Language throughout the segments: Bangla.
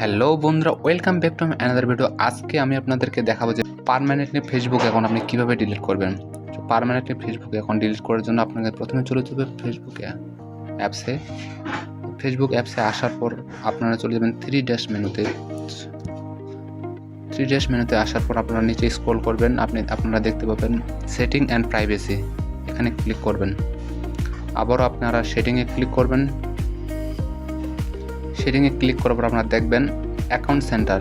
হ্যালো বন্ধুরা, welcome back to another video আজকে আমি আপনাদেরকে দেখাবো যে পারমানেন্টলি ফেসবুক অ্যাকাউন্ট আপনি কীভাবে ডিলিট করবেন। তো পারমানেন্টলি ফেসবুক অ্যাকাউন্ট ডিলিট করার জন্য আপনাকে প্রথমে চলে যাবে ফেসবুক অ্যাপসে ফেসবুক অ্যাপসে আসার পর আপনারা চলে যাবেন থ্রি ড্যাশ মেনুতে। থ্রি ড্যাশ মেনুতে আসার পর আপনারা নিচে স্ক্রল করবেন, আপনি, আপনারা দেখতে পাবেন সেটিং অ্যান্ড প্রাইভেসি এখানে ক্লিক করবেন। আবারও আপনারা সেটিংয়ে ক্লিক করবেন। সেটিংয়ে ক্লিক করার পর আপনারা দেখবেন অ্যাকাউন্ট সেন্টার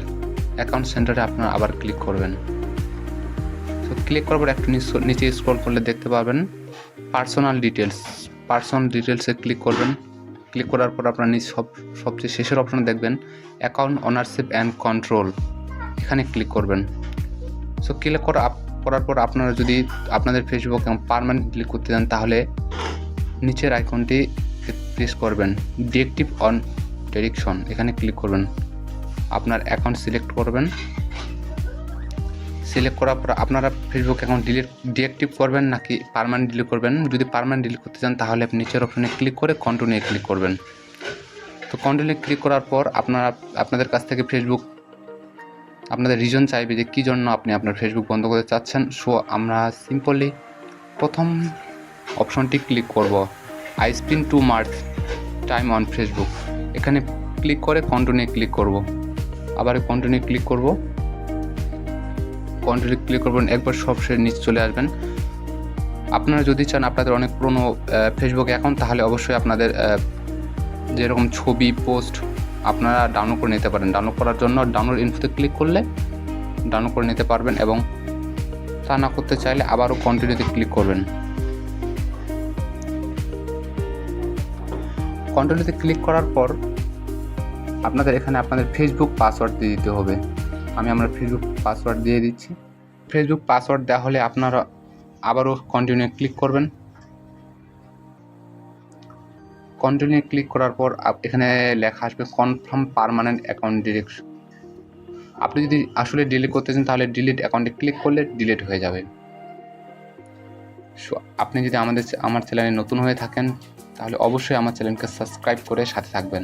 অ্যাকাউন্ট সেন্টারে আপনারা আবার ক্লিক করবেন। তো ক্লিক করার পর একটু নিচ- স্ক্রল করলে দেখতে পাবেন পার্সোনাল ডিটেলস পার্সোনাল ডিটেলসে ক্লিক করবেন। ক্লিক করার পর আপনার নিচ সব সবচেয়ে শেষের অপশনে দেখবেন অ্যাকাউন্ট ওনারশিপ অ্যান্ড কন্ট্রোল এখানে ক্লিক করবেন। সো ক্লিক করা করার পর আপনারা যদি আপনাদের ফেসবুক পারমানেন্টলি করতে চান তাহলে নিচের আইকনটি প্রেস করবেন। ডিএক্টিভ অন ডিরেকশন এখানে ক্লিক করবেন। আপনার অ্যাকাউন্ট সিলেক্ট করবেন। সিলেক্ট করার পর আপনারা ফেসবুক অ্যাকাউন্ট ডিলিট ডিএক্টিভ করবেন নাকি পারমানেন্ট ডিলিট করবেন? যদি পারমানেন্ট ডিলিট করতে চান, তাহলে আপনি নিচের অপশানে ক্লিক করে কন্টিনিউ ক্লিক করবেন। তো কন্টিনিউ ক্লিক করার পর আপনারা, আপনাদের কাছ থেকে ফেসবুক আপনাদের রিজন চাইবে যে কী জন্য আপনি আপনার ফেসবুক বন্ধ করতে চাচ্ছেন। সো আমরা সিম্পলি প্রথম অপশনটি ক্লিক করব। I spend too much time on Facebook এখানে ক্লিক করে কন্টিনিউ ক্লিক করব। আবার কন্টিনিউ ক্লিক করব। কন্টিনিউ ক্লিক করবেন একবার সব সে নিচে চলে আসবেন। আপনারা যদি চান আপনাদের অনেক পুরনো ফেসবুক অ্যাকাউন্ট তাহলে অবশ্যই আপনাদের যেরকম ছবি পোস্ট আপনারা ডাউনলোড করে নিতে পারেন। ডাউনলোড করার জন্য ডাউনলোড ইনফোতে ক্লিক করলে ডাউনলোড করে নিতে পারবেন এবং তা না করতে চাইলে আবারও কন্টিনিউতে ক্লিক করবেন। কন্টিনিউতে ক্লিক করার পর আপনাদের এখানে আপনাদের ফেসবুক পাসওয়ার্ড দিয়ে দিতে হবে। আমি আমার ফেসবুক পাসওয়ার্ড দিয়ে দিচ্ছি। ফেসবুক পাসওয়ার্ড দেওয়া হলে আপনারা আবারও কন্টিনিউ ক্লিক করবেন। কন্টিনিউ ক্লিক করার পর এখানে লেখা আসবে কনফার্ম পারমানেন্ট অ্যাকাউন্ট ডিরেকশন আপনি যদি আসলে ডিলিট করতে চান তাহলে ডিলিট অ্যাকাউন্টে ক্লিক করলে ডিলিট হয়ে যাবে। সো আপনি যদি আমাদের আমার চ্যানেলে নতুন হয়ে থাকেন তাহলে অবশ্যই আমার চ্যানেলকে সাবস্ক্রাইব করে সাথে থাকবেন।